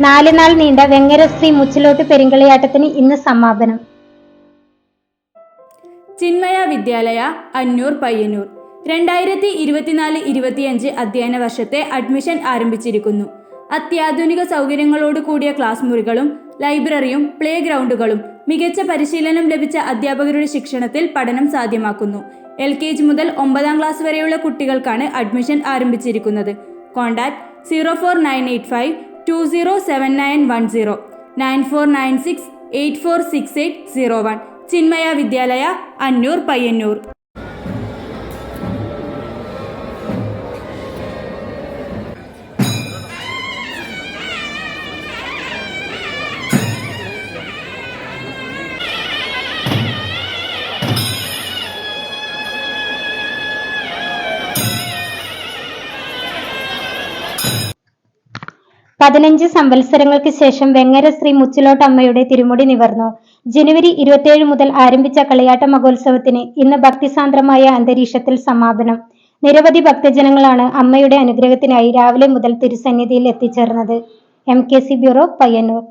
നാല് നാൾ നീണ്ട വെങ്ങര ശ്രീ മുച്ചിലോട്ട് പെരുങ്കളിയാട്ടത്തിന് ഇന്ന് സമാപനം. ചിന്മയ വിദ്യാലയ അന്നൂർ പയ്യന്നൂർ. രണ്ടായിരത്തി ഇരുപത്തിനാല് ഇരുപത്തിയഞ്ച് അധ്യയന വർഷത്തെ അഡ്മിഷൻ ആരംഭിച്ചിരിക്കുന്നു. അത്യാധുനിക സൗകര്യങ്ങളോട് കൂടിയ ക്ലാസ് മുറികളും ലൈബ്രറിയും പ്ലേ ഗ്രൗണ്ടുകളും മികച്ച പരിശീലനം ലഭിച്ച അധ്യാപകരുടെ ശിക്ഷണത്തിൽ പഠനം സാധ്യമാക്കുന്നു. എൽ കെ ജി മുതൽ ഒമ്പതാം ക്ലാസ് വരെയുള്ള കുട്ടികൾക്കാണ് അഡ്മിഷൻ ആരംഭിച്ചിരിക്കുന്നത്. Contact zero four nine eight five two zero seven nine one zero nine four nine six eight four six eight zero one Chinmaya Vidyalaya Annur Payyanur. പതിനഞ്ച് സംവത്സരങ്ങൾക്ക് ശേഷം വെങ്ങര ശ്രീ മുച്ചിലോട്ടമ്മയുടെ തിരുമുടി നിവർന്നു. ജനുവരി ഇരുപത്തിയേഴ് മുതൽ ആരംഭിച്ച കളിയാട്ട മഹോത്സവത്തിന് ഇന്ന് ഭക്തിസാന്ദ്രമായ അന്തരീക്ഷത്തിൽ സമാപനം. നിരവധി ഭക്തജനങ്ങളാണ് അമ്മയുടെ അനുഗ്രഹത്തിനായി രാവിലെ മുതൽ തിരുസന്നിധിയിൽ എത്തിച്ചേർന്നത്. M K C bureau Payyanur.